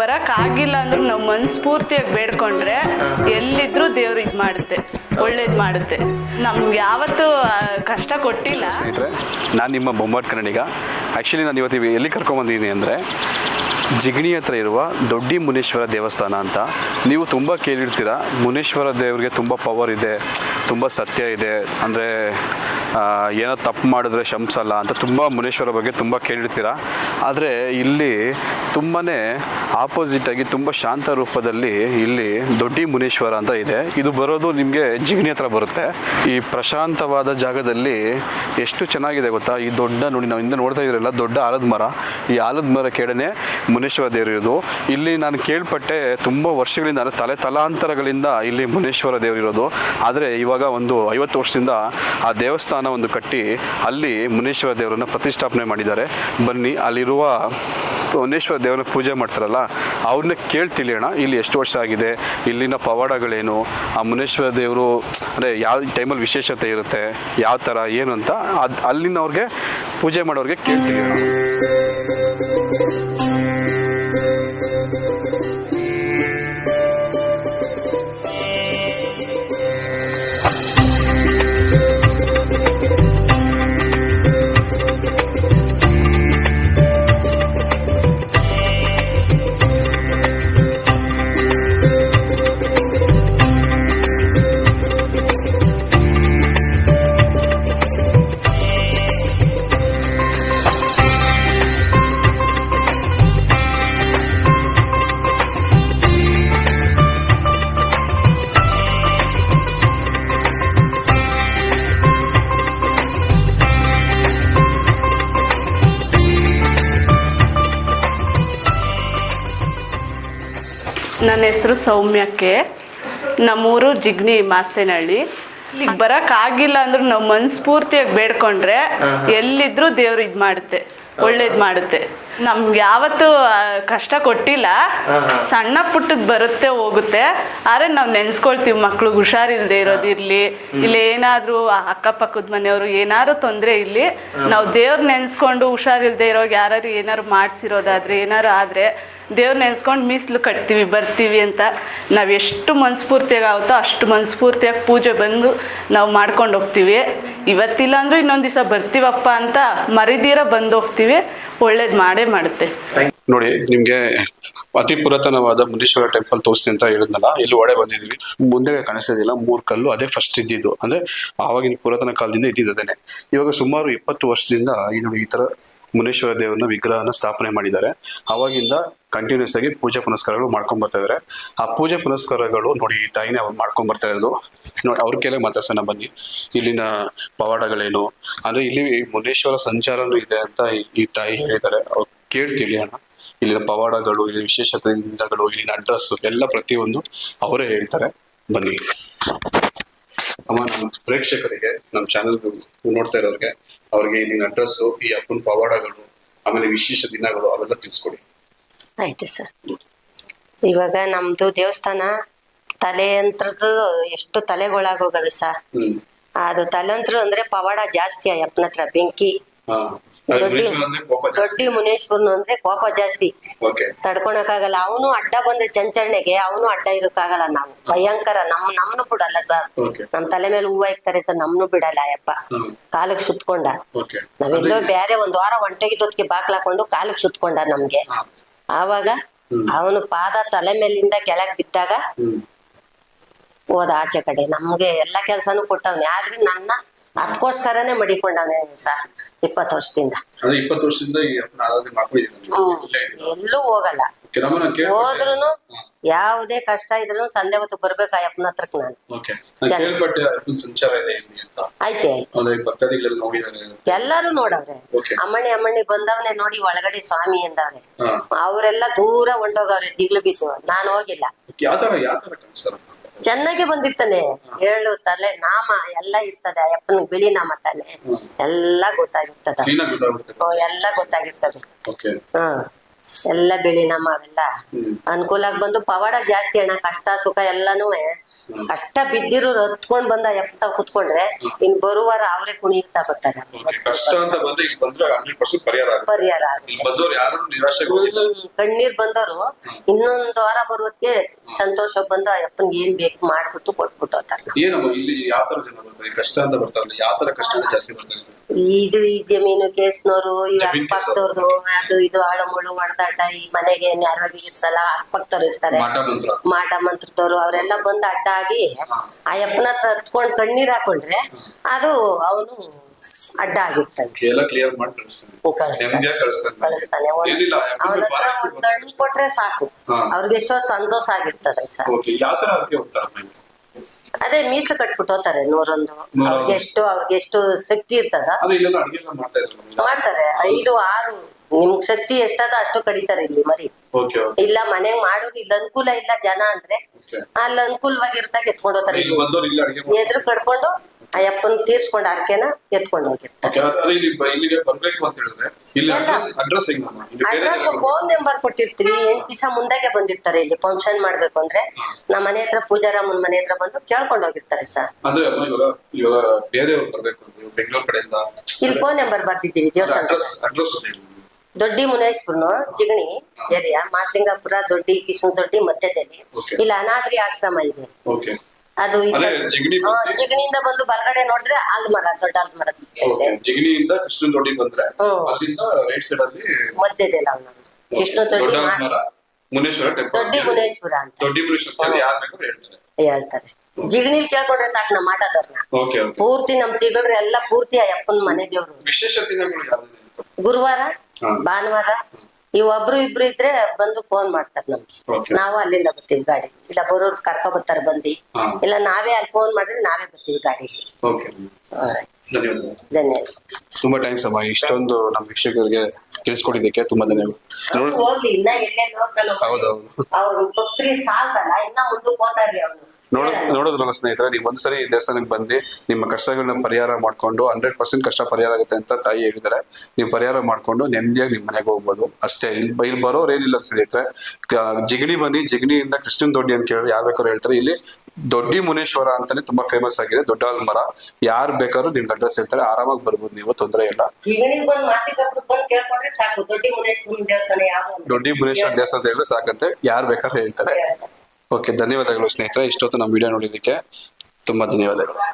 ಬರಕ್ ಆಗಿಲ್ಲ ಅಂದ್ರೂ ನಾವು ಮನ್ಸ್ಫೂರ್ತಿಯಾಗಿ ಬೇಡ್ಕೊಂಡ್ರೆ ಎಲ್ಲಿದ್ರು ದೇವ್ರು ಇದ್ ಮಾಡುತ್ತೆ, ಒಳ್ಳೇದ್ ಮಾಡುತ್ತೆ. ನಮ್ಗೆ ಯಾವತ್ತು ಕಷ್ಟ ಕೊಟ್ಟಿಲ್ಲ. ಸ್ನೇಹಿತರೆ, ನಾನು ನಿಮ್ಮ ಬೊಂಬಾಟ್ ಕನ್ನಡಿಗ. ಆ್ಯಕ್ಚುಲಿ ನಾನು ಇವತ್ತು ಇವ್ ಎಲ್ಲಿ ಕರ್ಕೊಂಬಂದಿದ್ದೀನಿ ಅಂದರೆ, ಜಿಗಣಿ ಹತ್ರ ಇರುವ ದೊಡ್ಡಿ ಮುನೇಶ್ವರ ದೇವಸ್ಥಾನ ಅಂತ. ನೀವು ತುಂಬ ಕೇಳಿರ್ತೀರ, ಮುನೇಶ್ವರ ದೇವರಿಗೆ ತುಂಬ ಪವರ್ ಇದೆ, ತುಂಬ ಸತ್ಯ ಇದೆ. ಅಂದರೆ ಏನೋ ತಪ್ಪು ಮಾಡಿದ್ರೆ ಶಂಸಲ್ಲ ಅಂತ ತುಂಬ ಮುನೇಶ್ವರ ಬಗ್ಗೆ ತುಂಬ ಕೇಳಿರ್ತೀರ? ಆದರೆ ಇಲ್ಲಿ ತುಂಬಾ ಆಪೋಸಿಟಾಗಿ ತುಂಬ ಶಾಂತ ರೂಪದಲ್ಲಿ ಇಲ್ಲಿ ದೊಡ್ಡಿ ಮುನೇಶ್ವರ ಅಂತ ಇದೆ. ಇದು ಬರೋದು ನಿಮಗೆ ಜಿಗಣಿ ಹತ್ರ ಬರುತ್ತೆ. ಈ ಪ್ರಶಾಂತವಾದ ಜಾಗದಲ್ಲಿ ಎಷ್ಟು ಚೆನ್ನಾಗಿದೆ ಗೊತ್ತಾ? ಈ ದೊಡ್ಡ ನೋಡಿ ನಾವು ಹಿಂದೆ ನೋಡ್ತಾ ಇದ್ರಲ್ಲ, ದೊಡ್ಡ ಆಲದ ಮರ. ಈ ಆಲದ ಮರ ಕೆಳನೆ ಮುನೇಶ್ವರ ದೇವರು ಇರೋದು. ಇಲ್ಲಿ ನಾನು ಕೇಳ್ಪಟ್ಟೆ ತುಂಬ ವರ್ಷಗಳಿಂದ, ಅಂದರೆ ತಲೆ ತಲಾಂತರಗಳಿಂದ ಇಲ್ಲಿ ಮುನೇಶ್ವರ ದೇವರು ಇರೋದು. ಆದರೆ ಇವಾಗ ಒಂದು ಐವತ್ತು ವರ್ಷದಿಂದ ಆ ದೇವಸ್ಥಾನ ಒಂದು ಕಟ್ಟಿ ಅಲ್ಲಿ ಮುನೇಶ್ವರ ದೇವರನ್ನು ಪ್ರತಿಷ್ಠಾಪನೆ ಮಾಡಿದ್ದಾರೆ. ಬನ್ನಿ, ಅಲ್ಲಿರುವ ಮುನೇಶ್ವರ ದೇವರನ್ನ ಪೂಜೆ ಮಾಡ್ತಾರಲ್ಲ, ಅವ್ರನ್ನ ಕೇಳ್ತಿಳಿಯೋಣ ಇಲ್ಲಿ ಎಷ್ಟು ವರ್ಷ ಆಗಿದೆ, ಇಲ್ಲಿನ ಪವಾಡಗಳೇನು, ಆ ಮುನೇಶ್ವರ ದೇವರು, ಅಂದರೆ ಯಾವ ಟೈಮಲ್ಲಿ ವಿಶೇಷತೆ ಇರುತ್ತೆ, ಯಾವ ಥರ, ಏನು ಅಂತ. ಅದು ಅಲ್ಲಿನವ್ರಿಗೆ ಪೂಜೆ ಮಾಡೋರಿಗೆ ಕೇಳಿ ನನ್ನ ಹೆಸರು ಸೌಮ್ಯಕ್ಕೆ. ನಮ್ಮೂರು ಜಿಗ್ನಿ ಮಾಸ್ತೇನಹಳ್ಳಿ. ಇಲ್ಲಿಗೆ ಬರಕ್ ಆಗಿಲ್ಲ ಅಂದ್ರೆ ನಾವು ಮನಸ್ಫೂರ್ತಿಯಾಗಿ ಬೇಡ್ಕೊಂಡ್ರೆ ಎಲ್ಲಿದ್ರು ದೇವ್ರು ಇದ್ ಮಾಡುತ್ತೆ ಒಳ್ಳೇದ್ ಮಾಡುತ್ತೆ. ನಮ್ಗೆ ಯಾವತ್ತು ಕಷ್ಟ ಕೊಟ್ಟಿಲ್ಲ. ಸಣ್ಣ ಪುಟ್ಟದ್ ಬರುತ್ತೆ ಹೋಗುತ್ತೆ. ಆದ್ರೆ ನಾವು ನೆನ್ಸ್ಕೊಳ್ತೀವಿ ಮಕ್ಳಿಗೆ ಹುಷಾರಿಲ್ದೆ ಇರೋದಿರ್ಲಿ ಇಲ್ಲಿ ಏನಾದ್ರೂ ಅಕ್ಕಪಕ್ಕದ ಮನೆಯವರು ಏನಾದ್ರು ತೊಂದ್ರೆ ಇಲ್ಲಿ ನಾವು ದೇವ್ರ ನೆನ್ಸ್ಕೊಂಡು ಹುಷಾರಿಲ್ದೆ ಇರೋ ಯಾರು ಏನಾದ್ರು ಮಾಡ್ಸಿರೋದಾದ್ರೆ ಏನಾದ್ರು ಆದ್ರೆ ದೇವ್ರ ನೆನ್ಸ್ಕೊಂಡು ಮೀಸಲು ಕಟ್ತೀವಿ, ಬರ್ತೀವಿ ಅಂತ ನಾವು ಎಷ್ಟು ಮನಸ್ಫೂರ್ತಿಯಾಗಿ ಆಗುತ್ತೋ ಅಷ್ಟು ಮನಸ್ಫೂರ್ತಿಯಾಗಿ ಪೂಜೆ ಬಂದು ನಾವು ಮಾಡ್ಕೊಂಡು ಹೋಗ್ತೀವಿ. ಇವತ್ತಿಲ್ಲ ಅಂದ್ರೆ ಇನ್ನೊಂದು ದಿವಸ ಬರ್ತೀವಪ್ಪ ಅಂತ ಮರಿದೀರ ಬಂದು ಹೋಗ್ತೀವಿ. ಒಳ್ಳೇದು ಮಾಡೇ ಮಾಡುತ್ತೆ. ನೋಡಿ, ನಿಮಗೆ ಅತಿ ಪುರಾತನವಾದ ಮುನೀಶ್ವರ ಟೆಂಪಲ್ ತೋರಿಸ್ತೀನಿ ಅಂತ ಹೇಳಿದ್ನಲ್ಲ, ಇಲ್ಲಿ ಒಡೆ ಬಂದಿದ್ವಿ ಮುಂದೆ ಕಾಣಿಸೋದಿಲ್ಲ, ಮೂರು ಕಲ್ಲು, ಅದೇ ಫಸ್ಟ್ ಇದ್ದಿದ್ದು. ಅಂದ್ರೆ ಆವಾಗಿನ ಪುರಾತನ ಕಾಲದಿಂದ ಇದ್ದಿದ್ದೇನೆ ಇವಾಗ ಸುಮಾರು ಇಪ್ಪತ್ತು ವರ್ಷದಿಂದ ಈ ತರ ಮುನೇಶ್ವರ ದೇವರನ್ನ ವಿಗ್ರಹನ ಸ್ಥಾಪನೆ ಮಾಡಿದ್ದಾರೆ. ಅವಾಗಿಂದ ಕಂಟಿನ್ಯೂಸ್ ಆಗಿ ಪೂಜೆ ಪುನಸ್ಕಾರಗಳು ಮಾಡ್ಕೊಂಡ್ ಬರ್ತಾ ಇದಾರೆ. ಆ ಪೂಜೆ ಪುನಸ್ಕಾರಗಳು ನೋಡಿ ಈ ತಾಯಿನೇ ಅವ್ರು ಮಾಡ್ಕೊಂಡ್ ಬರ್ತಾ ಇರೋದು. ನೋಡಿ, ಅವ್ರ ಕೇಳೇ ಮಾತಾಡ್ಸೋಣ ಬನ್ನಿ. ಇಲ್ಲಿನ ಪವಾಡಗಳೇನು? ಅಂದ್ರೆ ಇಲ್ಲಿ ಮುನೇಶ್ವರ ಸಂಚಾರನೂ ಇದೆ ಅಂತ ಈ- ತಾಯಿ ಹೇಳಿದ್ದಾರೆ. ಕೇಳಿ ತಿಳಿಯೋಣ ಇಲ್ಲಿನ ಪವಾಡಗಳು ಇಲ್ಲಿ ವಿಶೇಷತೆಗಳು ಇಲ್ಲಿನ ಅಡ್ರೆಸ್ ಎಲ್ಲ ಪ್ರತಿಯೊಂದು ಅವರೇ ಹೇಳ್ತಾರೆ. ಬನ್ನಿ. ಅಮ್ಮ ನಮ್ಮ ಪ್ರೇಕ್ಷಕರಿಗೆ ನಮ್ಮ ಚಾನೆಲ್ ನೋಡ್ತಾ ಇರೋರಿಗೆ ಅವ್ರಿಗೆ ಇಲ್ಲಿನ ಅಡ್ರೆಸ್ ಈ ಅಪ್ಪನ ಪವಾಡಗಳು ಆಮೇಲೆ ವಿಶೇಷ ದಿನಗಳು ಅವೆಲ್ಲ ತಿಳಿಸ್ಕೊಡಿ. ಆಯ್ತು ಸರ್. ಇವಾಗ ನಮ್ದು ದೇವಸ್ಥಾನ ತಲೆ ಅಂತದ್ದು ಎಷ್ಟು ತಲೆಗೊಳಗೋಗದು ಸರ್. ಅದು ತಲೆಂತ್ರು ಅಂದ್ರೆ ಪವಾಡ ಜಾಸ್ತಿ ಅಯ್ಯಪ್ಪನ ಹತ್ರ ಬೆಂಕಿ. ದೊಡ್ಡಿ ದೊಡ್ಡಿ ಮುನೇಶ್ವರನು ಅಂದ್ರೆ ಕೋಪ ಜಾಸ್ತಿ. ಓಕೆ. ತಡ್ಕೊಳಕ್ಕಾಗಲ್ಲ ಅವನು ಅಡ್ಡ ಬಂದ್ರೆ ಚಂಚರಣೆಗೆ ಅವನು ಅಡ್ಡ ಇರೋಕ್ಕಾಗಲ್ಲ ನಾವು. ಭಯಂಕರ. ನಮ್ ನಮ್ನು ಬಿಡಲ್ಲ ಸರ್. ನಮ್ ತಲೆ ಮೇಲೆ ಹೂವ ಇಕ್ತಾರೆ ಅಂತ ನಮ್ನು ಬಿಡಲ್ಲ ಅಯ್ಯಪ್ಪ ಕಾಲಕ್ ಸುತ್ಕೊಂಡ. ನಾವೆಲ್ಲೋ ಬೇರೆ ಒಂದ್ ವಾರ ಒಂಟೆಗಿದ್ದೊತ್ತಿಗೆ ಬಾಕ್ಲಾಕೊಂಡು ಕಾಲಕ್ ಸುತ್ಕೊಂಡ ನಮ್ಗೆ. ಆವಾಗ ಅವನು ಪಾದ ತಲೆ ಮೇಲಿಂದ ಕೆಳಗ್ ಬಿದ್ದಾಗ ಹೋದ ಆಚೆ ಕಡೆ. ನಮ್ಗೆ ಎಲ್ಲಾ ಕೆಲ್ಸಾನು ಕೊಟ್ಟವ್ನೆ. ಆದ್ರೆ ನನ್ನ ಅದಕ್ಕೋಸ್ಕರನೇ ಮಡಿಕೊಂಡಾನೆ ಸರ್ ಇಪ್ಪತ್ತು ವರ್ಷದಿಂದ. ಎಲ್ಲೂ ಹೋಗಲ್ಲ. ಹೋದ್ರುನು ಯಾವುದೇ ಕಷ್ಟ ಇದ್ರು ಸಂಜೆ ಹೊತ್ತು ಬರ್ಬೇಕು ಅಯ್ಯಪ್ಪನ ಹತ್ರ ಹತ್ರಕ್ ನಾನು. ಎಲ್ಲಾರು ನೋಡವ್ರೆ. ಅಮ್ಮಣಿ ಅಮ್ಮಣ್ಣಿ ಅಮ್ಮಣ್ಣಿ ಬಂದವನೇ ನೋಡಿ ಒಳಗಡೆ ಸ್ವಾಮಿ ಎಂದವ್ರೆ ಅವರೆಲ್ಲ ದೂರ ಒಂಡೋಗವ್ರೆ ದಿಗ್ಲು ಬಿದ್ದು. ನಾನ್ ಹೋಗಿಲ್ಲ. ಚೆನ್ನಾಗಿ ಬಂದಿರ್ತಾನೆ. ಹೇಳು ತಲೆ ನಾಮ ಎಲ್ಲ ಇರ್ತದೆ. ಅಯ್ಯಪ್ಪನ ಬಿಳಿ ನಾಮ ತಾನೆ. ಎಲ್ಲ ಗೊತ್ತಾಗಿರ್ತದ. ಎಲ್ಲ ಗೊತ್ತಾಗಿರ್ತದೆ. ಓಕೆ. ಹ. ಎಲ್ಲ ಬೆಳಿ ನಮ್ಮ ಅವೆಲ್ಲ. ಅನುಕೂಲ ಆಗಿ ಬಂದು ಪವಾಡ ಜಾಸ್ತಿ ಅಣ್ಣ ಕಷ್ಟ ಸುಖ ಎಲ್ಲಾನು ಕಷ್ಟ ಬಿದ್ದಿರೋ ಹತ್ಕೊಂಡ್ ಬಂದ ಎಪ್ಪ ಕುತ್ಕೊಂಡ್ರೆ ಇನ್ ಬರುವಾರ ಅವ್ರೆ ಕುಣಿತಾ ಬರ್ತಾರೆ. ಕಷ್ಟ ಅಂತ ಬಂದ್ರೆ ಇಲ್ಲಿ ಬಂದ್ರೆ ಹಂಡ್ರೆಡ್ ಪರ್ಸೆಂಟ್ ಪರಿಹಾರ ಕಣ್ಣೀರ್ ಬಂದವರು ಇನ್ನೊಂದ್ ವಾರ ಬರೋದಕ್ಕೆ ಸಂತೋಷ ಬಂದು ಅಪ್ಪನ್ಗೆ ಏನ್ ಬೇಕು ಮಾಡ್ಬಿಟ್ಟು ಕೊಟ್ಬಿಟ್ಟು ಹೋಗ್ತಾರೆ. ಏನಮ್ಮ ಇಲ್ಲಿ ಯಾವ ತರ ಜನ ಬರ್ತಾರೆ? ಕಷ್ಟ ಅಂತ ಬರ್ತಾರಲ್ಲ ಯಾವ ತರ ಕಷ್ಟ ಜಾಸ್ತಿ ಬರ್ತಾರೆ? ಇದು ಈ ಜಮೀನು ಕೇಸ್ನವರು. ಅದು ಇದು ಆಳ ಮುಳು ಹೊಡೆದಾಟ ಈ ಮನೆಗೆ ನ್ಯಾರವಾಗಿ ಇರ್ಸಲ್ಲ ಅಕ್ಕಪಕ್ಕದವ್ರು ಇರ್ತಾರೆ ಮಾಟ ಮಂತ್ರದವರು ಅವರೆಲ್ಲ ಬಂದು ಅಡ್ಡ ಆಗಿ ಆ ಯಪ್ಪನ ಹತ್ರ ಹತ್ಕೊಂಡ್ ಕಣ್ಣೀರ್ ಹಾಕೊಂಡ್ರೆ ಅದು ಅವನು ಅಡ್ಡ ಆಗಿರ್ತಾನೆ. ಕಳಿಸ್ತಾನೆ. ಹತ್ರ ಒಂದ್ ಹಣ್ಣು ಕೊಟ್ರೆ ಸಾಕು. ಅವ್ರಿಗೆ ಎಷ್ಟೋ ಸಂತೋಷ ಆಗಿರ್ತದೆ ಸರ್. ಅದೇ ಮೀಸಲು ಕಟ್ಬಿಟ್ಟು ಹೋಗ್ತಾರೆ ನೂರೊಂದು. ಅವ್ರಿಗೆ ಎಷ್ಟು ಅವ್ರಿಗೆ ಎಷ್ಟು ಶಕ್ತಿ ಇರ್ತದ. ಮಾಡ್ತಾರೆ. ಐದು ಆರು ನಿಮ್ಗ್ ಶಕ್ತಿ ಎಷ್ಟದ ಅಷ್ಟು ಕಡಿತಾರೆ ಇಲ್ಲಿ ಮರಿ. ಇಲ್ಲ ಮನೆಗ್ ಮಾಡೋದು ಇಲ್ಲಿ ಅನುಕೂಲ ಇಲ್ಲ ಜನ ಅಂದ್ರೆ ಅಲ್ಲ ಅನುಕೂಲವಾಗಿರ್ತಾಗ ಎತ್ಕೊಂಡು ಹೋಗ್ತಾರೆ. ಎದುರು ಕಡ್ಕೊಂಡು ಅಯ್ಯಪ್ಪನ್ ಯಪ್ಪನ್ ತೀರ್ಸ್ಕೊಂಡ್ ಅರ್ಕೆನ ಎತ್ಕೊಂಡು ಹೋಗಿರ್ತಾರೆ. ಅಡ್ರೆಸ್ ಫೋನ್ ನಂಬರ್ ಕೊಟ್ಟಿರ್ತೀವಿ. ಎಂಟ್ ದಿವಸ ಮುಂದಾಗೆ ಬಂದಿರ್ತಾರೆ ಇಲ್ಲಿ ಫಂಕ್ಷನ್ ಮಾಡ್ಬೇಕು ಅಂದ್ರೆ. ನಮ್ಮ ಮನೆ ಹತ್ರ ಪೂಜಾರಾಮನ್ ಮನೆ ಹತ್ರ ಬಂದು ಕೇಳ್ಕೊಂಡು ಹೋಗಿರ್ತಾರೆ ಸರ್. ಇಲ್ಲಿ ಫೋನ್ ನಂಬರ್ ಬರ್ತಿದ್ದೀವಿ ದೇವಸ್ಥಾನ ದೊಡ್ಡಿ ಮುನೇಶ್ಪುರ್ನು ಜಿಗಣಿ ಏರಿಯಾ ಮಾತ್ಲಿಂಗಾಪುರ ದೊಡ್ಡಿ ಕಿಶನ್ ದೊಡ್ಡಿ ಮಧ್ಯದಲ್ಲಿ. ಇಲ್ಲಿ ಅನಾದ್ರಿ ಆಶ್ರಮ ಇದೆ. ಅದು ಜಿಗಣಿಯಿಂದ ಬಂದು ಬಲಗಡೆ ನೋಡಿದ್ರೆ ಆಲ್ಮರ ದೊಡ್ಡ ಆಲ್ಮರ ಜಿಗಣಿಯಿಂದ ಕೃಷ್ಣ ದೊಡ್ಡಿ ಬಂದ್ರೆ. ಅಲ್ಲಿಂದ ರೈಟ್ ಸೈಡ್ ಅಲ್ಲಿ ಮಧ್ಯದಲ್ಲಿ ಅವನು. ಕೃಷ್ಣ ದೊಡ್ಡ ಮುನೇಶ್ವರ ದೊಡ್ಡಿ ಮುನೇಶ್ವರ ಅಂತ. ದೊಡ್ಡಿ ಮುನೇಶ್ವರ ಯಾರು ಬೇಕಾದ್ರೂ ಹೇಳ್ತಾರೆ. ಹೇಳ್ತಾರೆ. ಜಿಗಣಿಲ್ ಕೇಳ್ಕೊಂಡ್ರೆ ಸಾಕು ನಮ್ಮ ಆಟದವ್ರನ್ನ. ಪೂರ್ತಿ ನಮ್ ತಿಗಳ್ರೆ ಎಲ್ಲ ಪೂರ್ತಿ ಆ ಯಪ್ಪನ್ ಮನೆ ದೇವ್ರು. ವಿಶೇಷ ದಿನಗಳು ಯಾವ್ದು ಗುರುವಾರ. ಭಾನುವಾರ ಈ ಒಬ್ರು ಇಬ್ರು ಇದ್ರೆ ಬಂದು ಫೋನ್ ಮಾಡ್ತಾರೆ ನಮ್ಗೆ. ನಾವು ಅಲ್ಲಿಂದ ಬರ್ತೀವಿ ಗಾಡಿ. ಇಲ್ಲ ಬರೋರು ಕರ್ಕೊ ಬರ್ತಾರೆ ಬಂದಿ ಇಲ್ಲ ನಾವೇ ಅಲ್ಲಿ ಫೋನ್ ಮಾಡಿದ್ರೆ ನಾವೇ ಬರ್ತೀವಿ ಗಾಡಿ. ಧನ್ಯವಾದ. ತುಂಬಾ ಥ್ಯಾಂಕ್ಸ್ ಅಮ್ಮ. ಇಷ್ಟೊಂದು ನಮ್ಮ ವೀಕ್ಷಕರಿಗೆ ತಿಳಿಸ್ಕೊಟ್ಟಿದ್ದಕ್ಕೆ ತುಂಬಾ ಧನ್ಯವಾದ. ಹೋಗ್ಲಿ ಇನ್ನ ಎಲ್ಲೆಲ್ಲಿ ಹೋಗ್ತಾನೋ. ಹೌದೌದು. ಅವ್ರು ಸಾಲ್ದಲ್ಲ ಇನ್ನ ಮುಂದಕ್ಕೆ ಹೋದಾರಿ ಅವ್ನು ನೋಡ ನೋಡೋದ್ರಲ್ಲ ಸ್ನೇಹಿತರೆ ನೀವು ಒಂದ್ಸರಿ ದೇವಸ್ಥಾನಕ್ಕೆ ಬಂದು ನಿಮ್ಮ ಕಷ್ಟಗಳನ್ನ ಪರಿಹಾರ ಮಾಡ್ಕೊಂಡು ಹಂಡ್ರೆಡ್ ಪರ್ಸೆಂಟ್ ಕಷ್ಟ ಪರಿಹಾರ ಆಗುತ್ತೆ ಅಂತ ತಾಯಿ ಹೇಳಿದ್ದಾರೆ. ನೀವು ಪರಿಹಾರ ಮಾಡ್ಕೊಂಡು ನೆಮ್ಮದಿಯಾಗಿ ನಿಮ್ಮ ಮನೆಗೆ ಹೋಗ್ಬೋದು. ಅಷ್ಟೇ ಇಲ್ಲಿ ಇಲ್ಲಿ ಬರೋರು ಏನಿಲ್ಲ ಸ್ನೇಹಿತರೆ. ಜಿಗಣಿ ಬನ್ನಿ ಜಿಗಣಿಯಿಂದ ಕೃಷ್ಣನ್ ದೊಡ್ಡಿ ಅಂತ ಕೇಳಿ ಯಾರು ಬೇಕಾದ್ರೂ ಹೇಳ್ತಾರೆ. ಇಲ್ಲಿ ದೊಡ್ಡಿ ಮುನೇಶ್ವರ ಅಂತಾನೆ ತುಂಬಾ ಫೇಮಸ್ ಆಗಿದೆ ದೊಡ್ಡ ಮರ. ಯಾರು ಬೇಕಾದ್ರೂ ನಿಮ್ಗೆ ಅಡ್ರೆಸ್ ಹೇಳ್ತಾರೆ ಆರಾಮಾಗಿ ಬರ್ಬೋದು ನೀವು ತೊಂದರೆ ಇಲ್ಲ. ದೊಡ್ಡಿ ಮುನೇಶ್ವರ ದೇವಸ್ಥಾನ ಹೇಳಿದ್ರೆ ಸಾಕಂತೆ ಯಾರು ಬೇಕಾದ್ರೂ ಹೇಳ್ತಾರೆ. ಓಕೆ ಧನ್ಯವಾದಗಳು ಸ್ನೇಹಿತರೆ. ಇಷ್ಟೊತ್ತು ನಮ್ಮ ವಿಡಿಯೋ ನೋಡಿದ್ದಕ್ಕೆ ತುಂಬಾ ಧನ್ಯವಾದಗಳು.